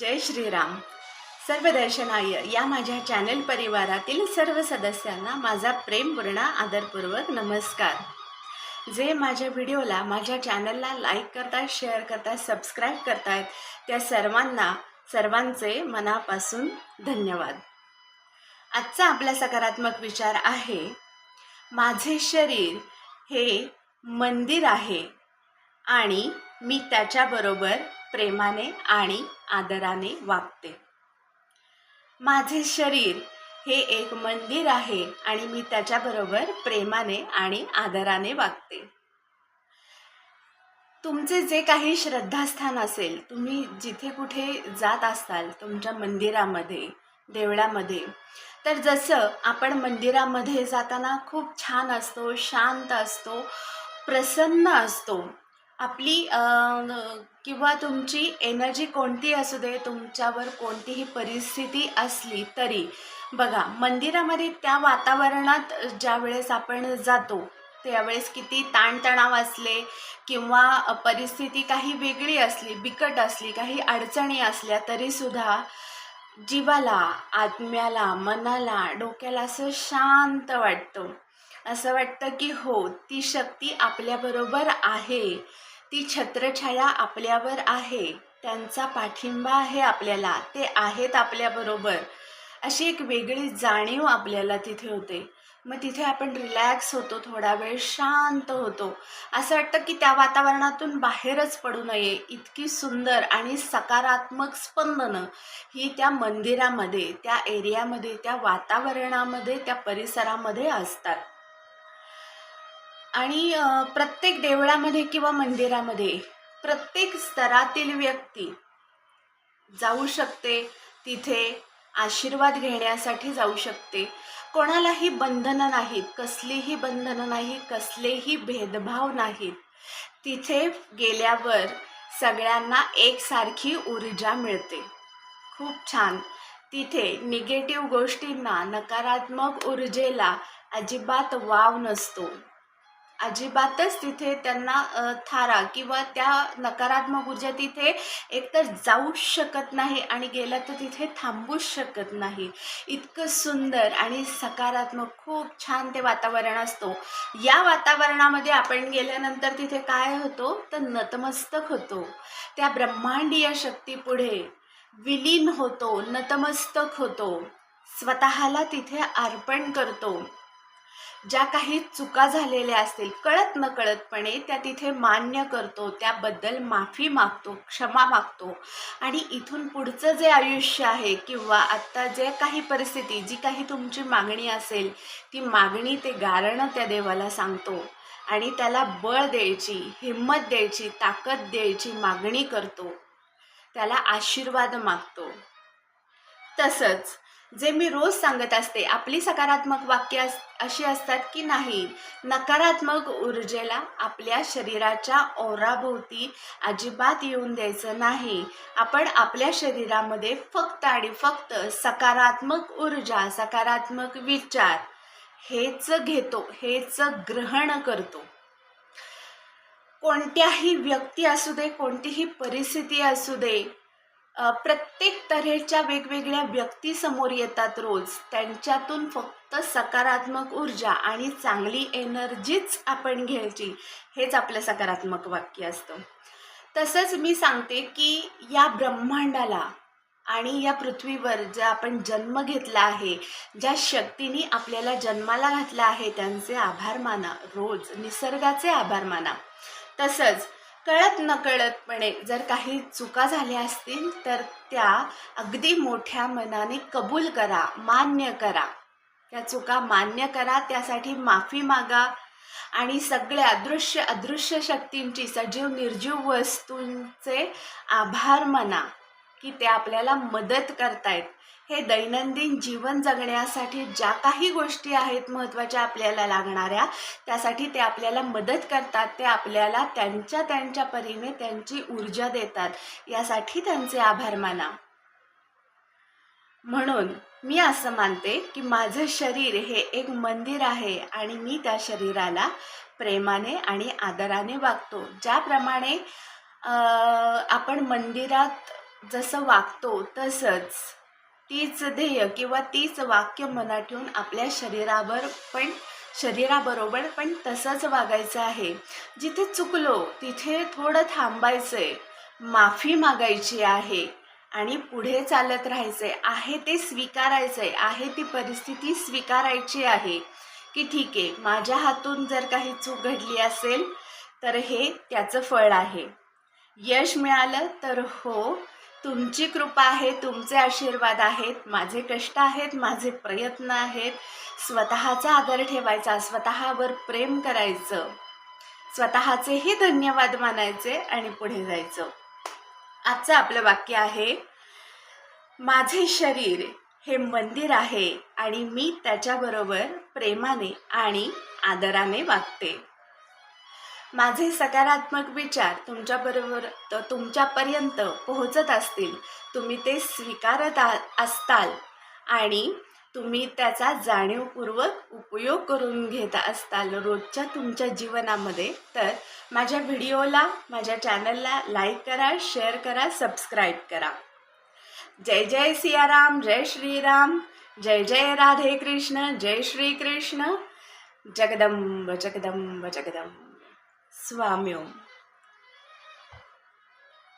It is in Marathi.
जय श्रीराम. सर्व दर्शनाय या माझ्या चॅनल परिवारातील सर्व सदस्यांना माझा प्रेमपूर्ण आदरपूर्वक नमस्कार. जे माझ्या व्हिडिओला माझ्या चॅनलला लाईक करतात शेअर करतात सबस्क्राईब करतायत त्या सर्वांना सर्वांचे मनापासून धन्यवाद. आजचा आपला सकारात्मक विचार आहे माझे शरीर हे मंदिर आहे आणि मी त्याच्याबरोबर प्रेमाने आणि आदराने वागते. माझे शरीर हे एक मंदिर आहे आणि मी त्याच्याबरोबर प्रेमाने आणि आदराने वागते. तुमचे जे काही श्रद्धास्थान असेल तुम्ही जिथे कुठे जात असाल तुमच्या मंदिरामध्ये देवळामध्ये तर जसं आपण मंदिरामध्ये जाताना खूप छान असतो शांत असतो प्रसन्न असतो आपली किंवा तुमची एनर्जी कोणती असू दे तुमच्यावर कोणतीही परिस्थिती असली तरी. बघा मंदिरामध्ये त्या वातावरणात ज्या वेळेस आपण जातो त्यावेळेस किती ताणतणाव असले किंवा परिस्थिती काही वेगळी असली बिकट असली काही अडचणी असल्या तरीसुद्धा जीवाला आत्म्याला मनाला डोक्याला असं शांत वाटतं. असं वाटतं की हो ती शक्ती आपल्याबरोबर आहे. ती छत्रछाया आपल्यावर आहे. त्यांचा पाठिंबा आहे आपल्याला. ते आहेत आपल्याबरोबर. अशी एक वेगळी जाणीव आपल्याला तिथे होते. मग तिथे आपण रिलॅक्स होतो थोडा वेळ शांत होतो. असं वाटतं की त्या वातावरणातून बाहेरच पडू नये. इतकी सुंदर आणि सकारात्मक स्पंदनं ही त्या मंदिरामध्ये त्या एरियामध्ये त्या वातावरणामध्ये त्या परिसरामध्ये असतात. आणि प्रत्येक देवळामध्ये किंवा मंदिरामध्ये प्रत्येक स्तरातील व्यक्ती जाऊ शकते तिथे आशीर्वाद घेण्यासाठी जाऊ शकते. कोणालाही बंधनं नाहीत कसलीही बंधनं नाही कसलेही भेदभाव नाहीत. तिथे गेल्यावर सगळ्यांना एकसारखी ऊर्जा मिळते. खूप छान. तिथे निगेटिव्ह गोष्टींना नकारात्मक ऊर्जेला अजिबात वाव नसतो. अजिबातच तिथे त्यांना थारा किंवा त्या नकारात्मक ऊर्जा तिथे एकतर जाऊच शकत नाही आणि गेलं तर तिथे थांबूच शकत नाही. इतकं सुंदर आणि सकारात्मक खूप छान ते वातावरण असतो. या वातावरणामध्ये आपण गेल्यानंतर तिथे काय होतो? तर नतमस्तक होतो. त्या ब्रह्मांडीय शक्तीपुढे विलीन होतो नतमस्तक होतो. स्वतःला तिथे अर्पण करतो. ज्या काही चुका झालेल्या असतील कळत न कळतपणे त्या तिथे मान्य करतो त्याबद्दल माफी मागतो क्षमा मागतो. आणि इथून पुढचं जे आयुष्य आहे किंवा आत्ता जे काही परिस्थिती जी काही तुमची मागणी असेल ती मागणी ते गारणं त्या देवाला सांगतो. आणि त्याला बळ द्यायची हिंमत द्यायची ताकद द्यायची मागणी करतो. त्याला आशीर्वाद मागतो. तसंच जे मी रोज सांगत असते आपली सकारात्मक वाक्य अस अशी असतात की नाही? नकारात्मक ऊर्जेला आपल्या शरीराच्या ओराभोवती अजिबात येऊन द्यायचं नाही. आपण आपल्या शरीरामध्ये फक्त आणि फक्त सकारात्मक ऊर्जा सकारात्मक विचार हेच घेतो हेच ग्रहण करतो. कोणत्याही व्यक्ती असू दे कोणतीही परिस्थिती असू दे प्रत्येक तऱ्हेच्या वेगवेगळ्या व्यक्ती समोर येतात रोज. त्यांच्यातून फक्त सकारात्मक ऊर्जा आणि चांगली एनर्जीच आपण घ्यायची हेच आपलं सकारात्मक वाक्य असतं. तसंच मी सांगते की या ब्रह्मांडाला आणि या पृथ्वीवर जे आपण जन्म घेतला आहे ज्या शक्तीने आपल्याला जन्माला घातला आहे त्यांचे आभार माना. रोज निसर्गाचे आभार माना. तसंच कळत नकळतपणे जर काही चुका झाल्या असतील तर त्या अगदी मोठ्या मनाने कबूल करा मान्य करा. त्या चुका मान्य करा त्यासाठी माफी मागा आणि सगळ्या अदृश्य अदृश्य शक्तींची सजीव निर्जीव वस्तूंचे आभार माना की ते आपल्याला मदत करतायत. हे दैनंदिन जीवन जगण्यासाठी ज्या काही गोष्टी आहेत महत्त्वाच्या आपल्याला लागणाऱ्या त्यासाठी ते आपल्याला मदत करतात ते आपल्याला त्यांच्या त्यांच्या परीने त्यांची ऊर्जा देतात. यासाठी त्यांचे आभार माना. म्हणून मी असं मानते की माझं शरीर हे एक मंदिर आहे आणि मी त्या शरीराला प्रेमाने आणि आदराने वागतो. ज्याप्रमाणे आपण मंदिरात जसं वागतो तसंच तीच ध्येय किंवा तीच वाक्य मनात ठेवून आपल्या शरीरावर पण शरीराबरोबर पण तसंच वागायचं आहे. जिथे चुकलो तिथे थोडं थांबायचं आहे माफी मागायची आहे आणि पुढे चालत राहायचं आहे ते स्वीकारायचं आहे आहे ती परिस्थिती स्वीकारायची आहे. की ठीक आहे माझ्या हातून जर काही चूक घडली असेल तर हे त्याचं फळ आहे. यश मिळालं तर हो तुमची कृपा आहे तुमचे आशीर्वाद आहेत माझे कष्ट आहेत माझे प्रयत्न आहेत. स्वतःचा आदर ठेवायचा स्वतःवर प्रेम करायचं. स्वतःचेही धन्यवाद मानायचे आणि पुढे जायचं. आजचं आपलं वाक्य आहे माझे शरीर हे मंदिर आहे आणि मी त्याच्याबरोबर प्रेमाने आणि आदराने वागते. माझे सकारात्मक विचार तुमच्याबरोबर तुमच्यापर्यंत पोहोचत असतील. तुम्ही ते स्वीकारत आ- असताल. आणि तुम्ही त्याचा जाणीवपूर्वक उपयोग करून घेत असताल रोजच्या तुमच्या जीवनामध्ये. तर माझ्या व्हिडिओला माझ्या चॅनलला लाईक करा शेअर करा सबस्क्राईब करा. जय जय सियाराम जय श्रीराम जय जय राधे कृष्ण जय श्री कृष्ण जगदंब जगदंब जगदंब. స్వామ్యం